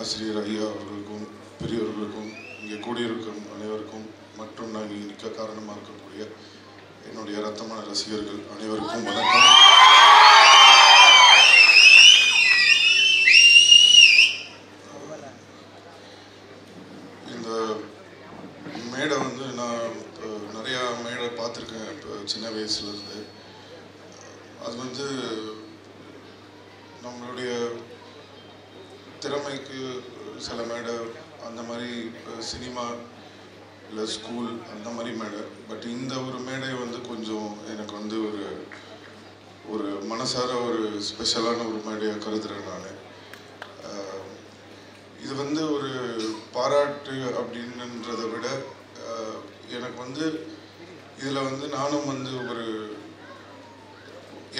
ஆசிரியர் ஐயா அவர்களுக்கும் பெரியவர்களுக்கும் இங்கே கூடியிருக்கும் அனைவருக்கும் மற்றும் நான் இங்கே நிற்க காரணமாக இருக்கக்கூடிய என்னுடைய ரத்தமான ரசிகர்கள் அனைவருக்கும் வணக்கம். இந்த மேடை வந்து நான் நிறையா மேடை பார்த்துருக்கேன் இப்போ சின்ன வயசுலேருந்து. அது வந்து நம்மளுடைய திறமைக்கு சில மேடை அந்த மாதிரி சினிமா இல்லை ஸ்கூல் அந்த மாதிரி மேடை. பட் இந்த ஒரு மேடை வந்து கொஞ்சம் எனக்கு வந்து ஒரு ஒரு மனசார ஒரு ஸ்பெஷலான ஒரு மேடையாக கருதுறேன் நான். இது வந்து ஒரு பாராட்டு அப்படின்றத விட எனக்கு வந்து இதில் வந்து நானும் வந்து ஒரு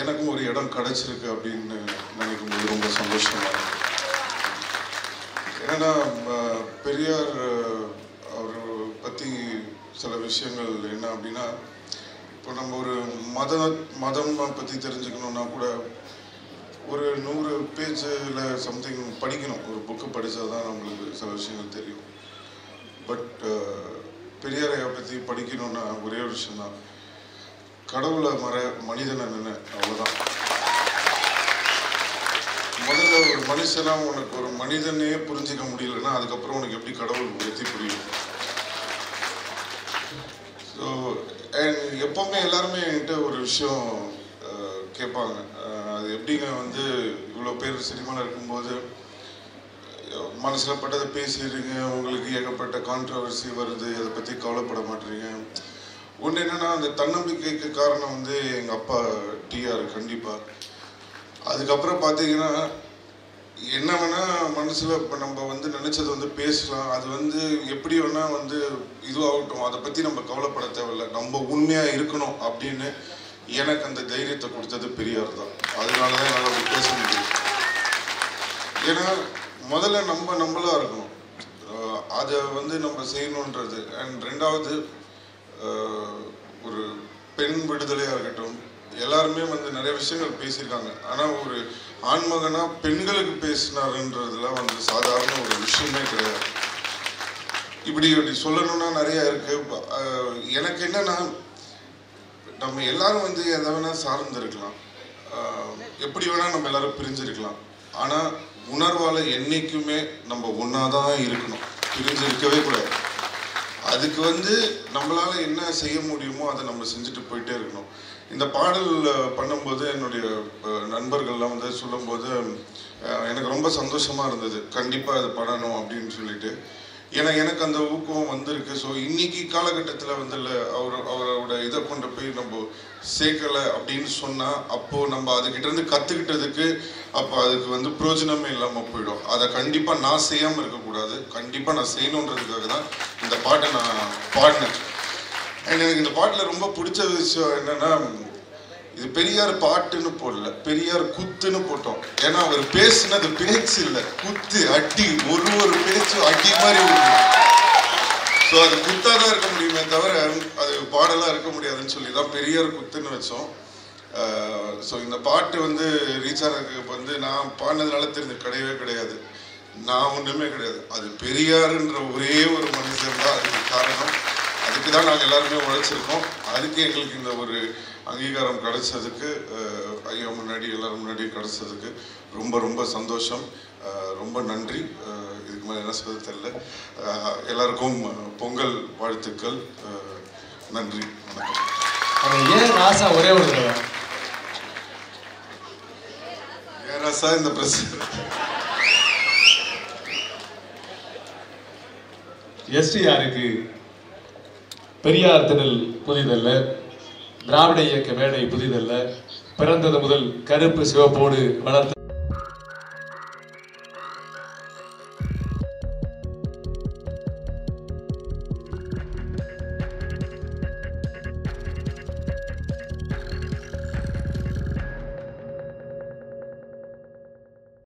எனக்கும் ஒரு இடம் கிடைச்சிருக்கு அப்படின்னு நினைக்கும் போது ரொம்ப சந்தோஷமாக இருக்கு. ஏன்னா பெரியார் அவர் பற்றி சில விஷயங்கள் என்ன அப்படின்னா இப்போ நம்ம ஒரு மத மதம் பற்றி தெரிஞ்சுக்கணுன்னா கூட ஒரு நூறு பேஜில் சம்திங் படிக்கணும். ஒரு புக்கு படித்தா தான் நம்மளுக்கு சில விஷயங்கள் தெரியும். பட் பெரியாரையை பற்றி படிக்கணும்னா ஒரே ஒரு விஷயம்தான். கடவுளை மற மனிதனை நினை அவ்வளோதான் முதல்ல ஒரு மனுஷனாக உனக்கு ஒரு மனிதனே புரிஞ்சிக்க முடியலன்னா அதுக்கப்புறம் உனக்கு எப்படி கடவுள் பற்றி புரியும்? ஸோ எப்பவுமே எல்லாருமே என்கிட்ட ஒரு விஷயம் கேட்பாங்க. அது எப்படிங்க வந்து இவ்வளோ பேர் சினிமாவில் இருக்கும்போது மனசில் பட்டதை பேசிடுறீங்க உங்களுக்கு ஏகப்பட்ட கான்ட்ரவர்சி வருது அதை பற்றி கவலைப்பட மாட்டீங்க. ஒன்று என்னென்னா அந்த தன்னம்பிக்கைக்கு காரணம் வந்து எங்கள் அப்பா டிஆர் கண்டிப்பாக அதுக்கப்புறம் பார்த்தீங்கன்னா என்ன வேணால் மனசில் இப்போ நம்ம வந்து நினச்சது வந்து பேசலாம். அது வந்து எப்படி வேணால் வந்து இதுவாகட்டும். அதை பற்றி நம்ம கவலைப்பட தேவையில்ல. நம்ம உண்மையாக இருக்கணும் அப்படின்னு எனக்கு அந்த தைரியத்தை கொடுத்தது பெரியார் தான். அதனால தான் என்னால் பேச முடியும் ஏன்னா முதல்ல நம்ம நம்மளாக இருக்கணும். அதை வந்து நம்ம செய்யணுன்றது. அண்ட் ரெண்டாவது ஒரு பெண் விடுதலையாக இருக்கட்டும் எல்லாருமே வந்து நிறைய விஷயங்கள் பேசியிருக்காங்க. ஆனால் ஒரு ஆண்மகனா பெண்களுக்கு பேசினாருன்றதுலாம் வந்து சாதாரண ஒரு விஷயமே கிடையாது. இப்படி இப்படி சொல்லணும்னா நிறைய இருக்கு. எனக்கு என்னன்னா நம்ம எல்லாரும் வந்து எதை வேணா சார்ந்து இருக்கலாம் எப்படி வேணா நம்ம எல்லாரும் பிரிஞ்சிருக்கலாம். ஆனால் உணர்வால் என்னைக்குமே நம்ம ஒன்னாதான் இருக்கணும். பிரிஞ்சிருக்கவே கூடாது. அதுக்கு வந்து நம்மளால் என்ன செய்ய முடியுமோ அதை நம்ம செஞ்சுட்டு போயிட்டே இருக்கணும். இந்த பாடல் பண்ணும்போது என்னுடைய நண்பர்கள்லாம் வந்து சொல்லும்போது எனக்கு ரொம்ப சந்தோஷமாக இருந்தது. கண்டிப்பாக அது பண்ணணும் அப்படின்னு சொல்லிட்டு. ஏன்னா எனக்கு அந்த ஊக்கம் வந்திருக்கு. ஸோ இன்னைக்கு காலகட்டத்தில் வந்து இல்லை அவர் அவரோட இதை கொண்டு போய் நம்ம சேர்க்கலை அப்படின்னு சொன்னால் அப்போது நம்ம அதுக்கிட்டேருந்து கற்றுக்கிட்டதுக்கு அப்போ அதுக்கு வந்து பிரயோஜனமே இல்லாமல் போயிடும். அதை கண்டிப்பாக நான் செய்யாமல் இருக்கக்கூடாது. கண்டிப்பாக நான் செய்யணுன்றதுக்காக தான் இந்த பாட்டை நான் பாடினேன். அண்ட் எனக்கு இந்த பாட்டில் ரொம்ப பிடிச்ச விஷயம் என்னென்னா இது பெரியார் பாட்டுன்னு போடல பெரியார் குத்துன்னு போட்டோம். ஏன்னா அவர் பேசுனது பேச்சு இல்லை. குத்து அடி ஒரு ஒரு பேச்சும் அடி மாதிரி ஸோ அது குத்தாக தான் இருக்க முடியுமே தவிர அது பாடலாக இருக்க முடியாதுன்னு சொல்லி தான் பெரியார் குத்துன்னு வச்சோம். ஸோ இந்த பாட்டு வந்து ரீச் ஆகிறதுக்கு வந்து நான் பாடினதுனால தெரிஞ்சு கிடையவே கிடையாது. நான் ஒன்றுமே கிடையாது. அது பெரியாருன்ற ஒரே ஒரு மனுஷன் தான். அதுக்கு காரணம் அதுக்கு தான் நாங்கள் எல்லாருமே உழைச்சிருக்கோம். அதுக்கு எங்களுக்கு இந்த ஒரு அங்கீகாரம் கிடைச்சதுக்கு ஐயா முன்னாடி எல்லாரும் முன்னாடி கிடைச்சதுக்கு ரொம்ப ரொம்ப சந்தோஷம். ரொம்ப நன்றி. இதுக்கு மேலே என்ன சொல்ல தெரியல. அஹ், எல்லாருக்கும் பொங்கல் வாழ்த்துக்கள். நன்றி. வணக்கம். ஏன் ராசா ஒரே ஒரு தடவை? இந்த பிரஸ்? எஸ்டிஆருக்கு பெரியார் திடல் புதிதல்ல திராவிட இயக்க மேடை புதிதல்ல பிறந்தது முதல் கருப்பு சிவப்போடு வளர்த்த